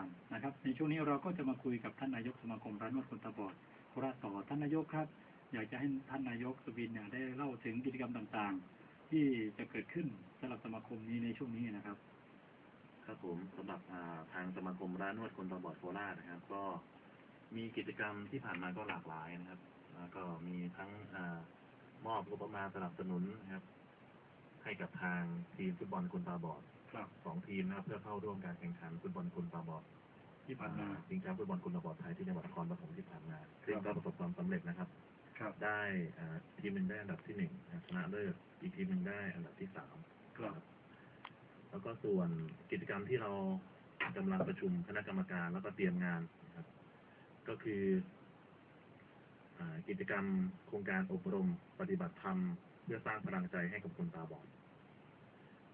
างๆนะครับ ในช่วงนี้เราก็จะมาคุยกับท่านนายกสมาคมร้านนวดคนตาบอดโคราชต่อท่านนายกครับ อยากจะให้ท่านนายกสุบินเนี่ยได้เล่าถึงกิจกรรมต่างๆ ที่จะเกิดขึ้นสำหรับสมาคมนี้ในช่วงนี้นะครับ ครับผมสำหรับอ่าทางสมาคมร้านนวดคนตาบอดโคราชนะครับ ก็มีกิจกรรมที่ผ่านมาก็หลากหลายนะครับ แล้วก็มีทั้งอามอบงบประมาณสนับสนุนนะครับ ให้กับทางทีมฟุตบอลคนตาบอดครับ สองทีมนะครับเพื่อเข้าร่วมการแข่งขันฟุตบอลคนตาบอดที่ผ่านมา ชิงแชมป์ฟุตบอลคนตาบอดไทยที่จังหวัดนครปฐมที่ผ่านมาซึ่งก็ประสบความสำเร็จนะครับ ครับได้อ่าทีมหนึ่งได้อันดับที่หนึ่งนะครับชนะเลิศอีกทีมหนึ่งได้อันดับที่สาม ครับ แล้วก็ส่วนกิจกรรมที่เรากำลังประชุมคณะกรรมการแล้วก็เตรียมงานนะครับ ก็คืออากิจกรรมโครงการอบรมปฏิบัติธรรมเพื่อสร้างพลังใจให้กับคนตาบอด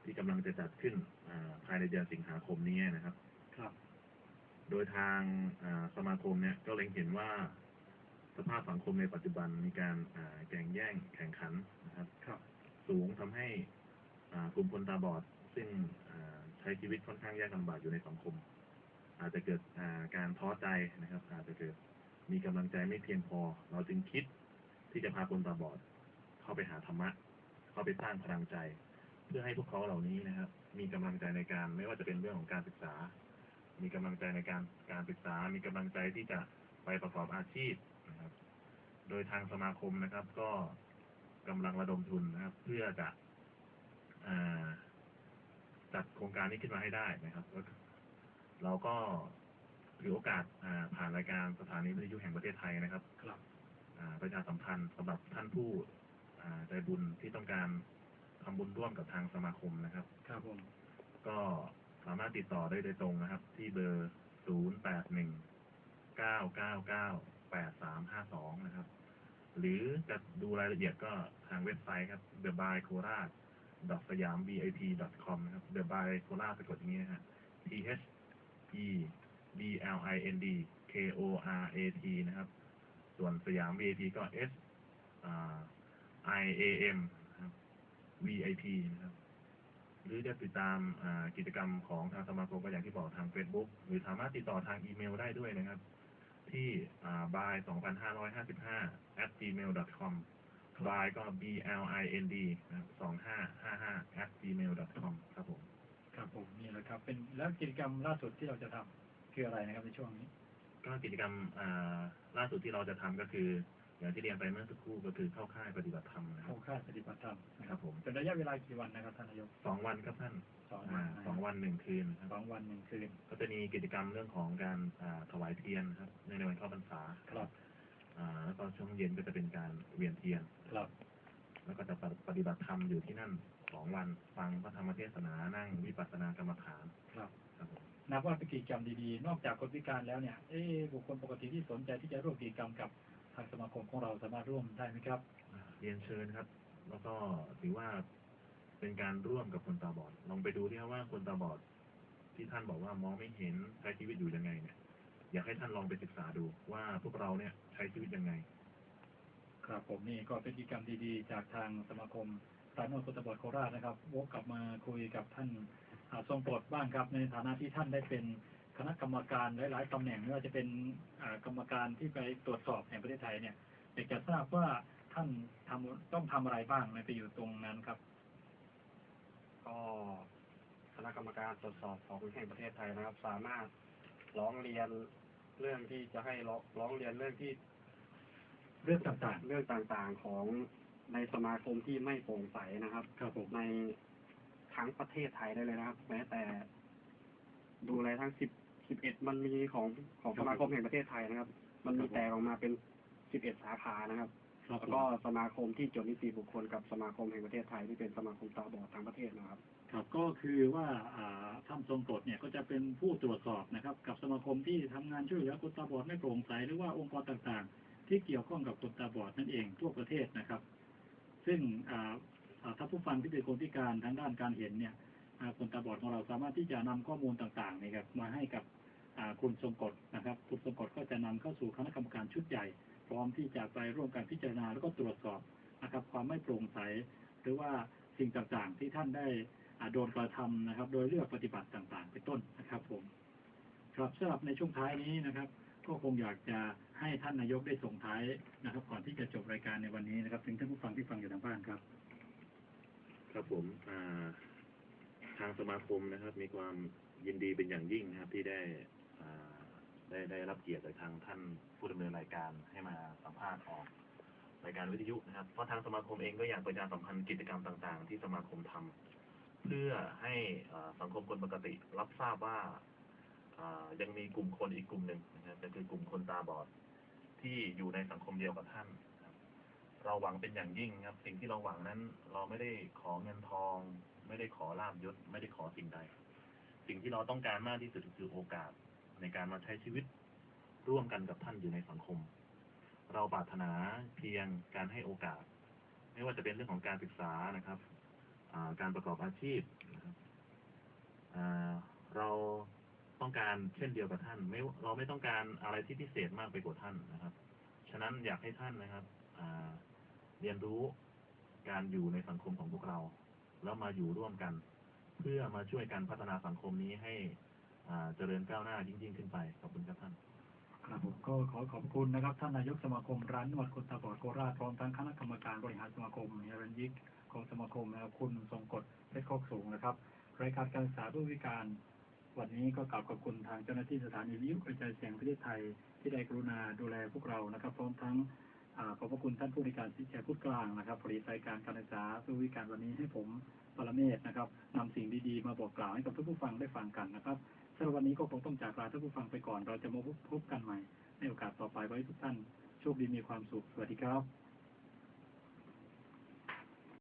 ที่กำลังจะจัดขึ้นอ่าภายในเดือนสิงหาคมนี้นะครับ ครับ โดยทางอ่าสมาคมเนี่ยก็เล็งเห็นว่าสภาพสังคมในปัจจุบันมีการอ่าแข่งแย่งแข่งขันนะครับครับ สูงทำให้อ่ากลุ่มคนตาบอด ซึ่งอ่าใช้ชีวิตค่อนข้างยากลำบากอยู่ในสังคม อาจจะเกิดอ่าการท้อใจนะครับ อาจจะเกิดมีกำลังใจไม่เพียงพอ เราจึงคิดที่จะพาคนตาบอด เข้าไปหาธรรมะ เข้าไปสร้างพลังใจ เพื่อให้พวกเขาเหล่านี้นะครับ มีกำลังใจในการไม่ว่าจะเป็นเรื่องของการศึกษา มีกำลังใจในการการศึกษา มีกำลังใจที่จะไปประกอบอาชีพนะครับ โดยทางสมาคมนะครับ ก็กำลังระดมทุนนะครับ เพื่อจะอ่าจัดโครงการนี้ขึ้นมาให้ได้นะครับก็เราก็ถือโอกาสอ่าผ่านรายการสถานีวิทยุแห่งประเทศไทยนะครับ ครับอ่าประชาสัมพันธ์สำหรับท่านผู้อ่า ใจบุญที่ต้องการทำบุญร่วมกับทางสมาคมนะครับ ครับผม ก็สามารถติดต่อได้โดยตรงนะครับ ที่เบอร์ 0 8 1 9 9 9 8 3 5 2 นะครับ หรือจะดูรายละเอียดก็ทางเว็บไซต์ครับ the by k o r a s y a m b i p com นะครับ the by k o r a สะกดอย่างนี้นะฮะ t h e b l i n d k o r a t นะครับ ส่วนสยาม VIP ก็ S อ่า I A M นะครับ VIP นะครับ หรือจะติดตามอ่ากิจกรรมของทางสมาคมก็อย่างที่บอกทาง Facebook หรือสามารถติดต่อทางอีเมลได้ด้วยนะครับ ที่อ่า by 2555 at gmail com by ก็ b l i n d นะครับ2555 at gmail com ครับผม ครับผมนี่แหละครับ เป็นแล้วกิจกรรมล่าสุดที่เราจะทำคืออะไรนะครับในช่วงนี้ ก็กิจกรรมอ่าล่าสุดที่เราจะทำก็คือ อย่างที่เรียนไปเมื่อสักครู่ก็คือเข้าค่ายปฏิบัติธรรมนะครัเข้าบค่ายปฏิบัติธรรมนะคครัรับบผมเป็นระยะเวลากี่วันนะครับท่านนายกสองวันครับท่านสองอ่าวันนะสองวันหนึ่งคืนนะครับสองวันหนึ่งคืน ก็จะมีกิจกรรมเรื่องของการอ่าถวายเทียนนะครับในในวันเข้าพรรษาครับอ่าแล้วก็ช่วงเย็นก็จะเป็นการเวียนเทียนครับ แล้วก็จะปฏิบัติธรรมอยู่ที่นั่นสองวันฟังพระธรรมเทศนานั่งวิปัสสนากรรมฐานครับครับผมนับว่าเป็นกิจกรรมดีๆ นอกจากคนพิการแล้วเนี่ยเอ๊ะบุคคลปกติที่สนใจที่จะร่วมกิจกรรมกับ ทางสมาคมของเราสามารถร่วมได้ไหมครับอ่าเรียนเชิญครับ แล้วก็ถือว่าเป็นการร่วมกับคนตาบอด ลองไปดูที่ว่าคนตาบอด ที่ท่านบอกว่ามองไม่เห็นใช้ชีวิตอยู่ยังไงเนี่ย อยากให้ท่านลองไปศึกษาดูว่าพวกเราเนี่ยใช้ชีวิตยังไง ครับผมนี่ก็เป็นกิจกรรมดีๆ จากทางสมาคมสายนวดคนตาบอดโคราชนะครับวกกลับมาคุยกับท่านอ่าทรงโปรดบ้างครับ ในฐานะที่ท่านได้เป็น คณะกรรมการหลาย ๆตำแหน่งไม่ว่าจะเป็นอ่ากรรมการที่ไปตรวจสอบแห่งประเทศไทยเนี่ยอยากจะทราบว่าท่านทำต้องทำอะไรบ้างในไปอยู่ตรงนั้นครับ ก็คณะกรรมการตรวจสอบของแห่งประเทศไทยนะครับ สามารถร้องเรียนเรื่องที่จะให้ร้องร้องเรียนเรื่องที่ เรื่องต่างเรื่องต่างๆของในสมาคมที่ไม่โปร่งใสนะครับๆครับผมในทั้งประเทศไทยได้เลยนะครับ แม้แต่ดูแลทั้งสิบ สิบเอ็ดมันมีของของสมาคมแห่งประเทศไทยนะครับ มันมีแตกออกมาเป็นสิบเอ็ดสาขานะครับครับ แล้วก็สมาคมที่จดนิติบุคคลกับสมาคมแห่งประเทศไทยที่เป็นสมาคมตาบอดทั้งประเทศนะครับ ครับก็คือว่าอ่าท่านทรงโปรดเนี่ยก็จะเป็นผู้ตรวจสอบนะครับ กับสมาคมที่ทำงานช่วยเหลือคนตาบอดไม่โปร่งใสหรือว่าองค์กรต่างๆ ที่เกี่ยวข้องกับคนตาบอดนั่นเองทั่วประเทศนะครับ ซึ่งอ่าอ่าถ้าผู้ฟังที่เป็นคนพิการทางด้านการเห็นเนี่ยอ่าคนตาบอดของเราสามารถที่จะนำข้อมูลต่างๆนะครับมาให้กับ คุณทรงกฎนะครับคุณทรงกฎก็จะนำเข้าสู่คณะกรรมการชุดใหญ่ พร้อมที่จะไปร่วมการพิจารณาแล้วก็ตรวจสอบนะครับ ความไม่โปร่งใส หรือว่าสิ่งต่างๆ ที่ท่านได้โดนกระทำนะครับ โดยเลือกปฏิบัติต่างๆ เป็นต้นนะครับผมครับสำหรับในช่วงท้ายนี้นะครับก็คงอยากจะให้ท่านนายกได้ส่งท้ายนะครับ ก่อนที่จะจบรายการในวันนี้นะครับ ถึงท่านผู้ฟังที่ฟังอยู่ทางบ้านครับ ครับผมทางสมาคมนะครับ มีความยินดีเป็นอย่างยิ่งนะครับ ที่ได้ ได้ได้รับเกียรติจากทางท่านผู้ดำเนินรายการให้มาสัมภาษณ์ออกรายการวิทยุนะครับ เพราะทางสมาคมเองก็อยากประชาสัมพันธ์กิจกรรมต่างๆ ที่สมาคมทำเพื่อให้สังคมคนปกติรับทราบว่ายังมีกลุ่มคนอีกกลุ่มหนึ่งนะครับก็คือกลุ่มคนตาบอดที่อยู่ในสังคมเดียวกับท่านเราหวังเป็นอย่างยิ่งครับ สิ่งที่เราหวังนั้น เราไม่ได้ขอเงินทอง ไม่ได้ขอลาบยศ ไม่ได้ขอสิ่งใด สิ่งที่เราต้องการมากที่สุดคือโอกาส ในการมาใช้ชีวิตร่วมกันกับท่านอยู่ในสังคม เราปรารถนาเพียงการให้โอกาส ไม่ว่าจะเป็นเรื่องของการศึกษานะครับการประกอบอาชีพนะครับเราต้องการเช่นเดียวกับท่านไม่เราไม่ต้องการอะไรที่พิเศษมากไปกว่าท่านนะครับ ฉะนั้นอยากให้ท่านนะครับเรียนรู้การอยู่ในสังคมของพวกเรา แล้วมาอยู่ร่วมกัน เพื่อมาช่วยกันพัฒนาสังคมนี้ให้ เจริญก้าวหน้ายิ่งยิ่งขึ้นไป ขอบคุณครับท่าน ครับผมก็ขอขอบคุณนะครับ ท่านนายกสมาคมร้านนวดคนตาบอดโคราชพร้อมทั้งคณะกรรมการบริหารสมาคมเฮรันยิกของสมาคมนะครับคุณทรงกฎเพชรโคกสูงนะครับ รายการการศึกษาผู้พิการ วันนี้ก็กล่าวขอบคุณทางเจ้าหน้าที่สถานีวิทยุกระจายเสียงประเทศไทยที่ได้กรุณาดูแลพวกเรานะครับ พร้อมทั้ง ขอบพระคุณท่านผู้ในวยการที่แชร์พูดกลางนะครับผลิตรายการการศึกษาผู้พิการวันนี้ให้ผมปรเมศนะครับนำสิ่งดีๆมาบอกกล่าวให้กับทุกผู้ฟังได้ฟังกันนะครับสำหรับวันนี้ก็คงต้องจากลาท่านผู้ฟังไปก่อน เราจะมาพบกันใหม่ ในโอกาสต่อไปไว้ทุกท่าน โชคดีมีความสุข สวัสดีครับ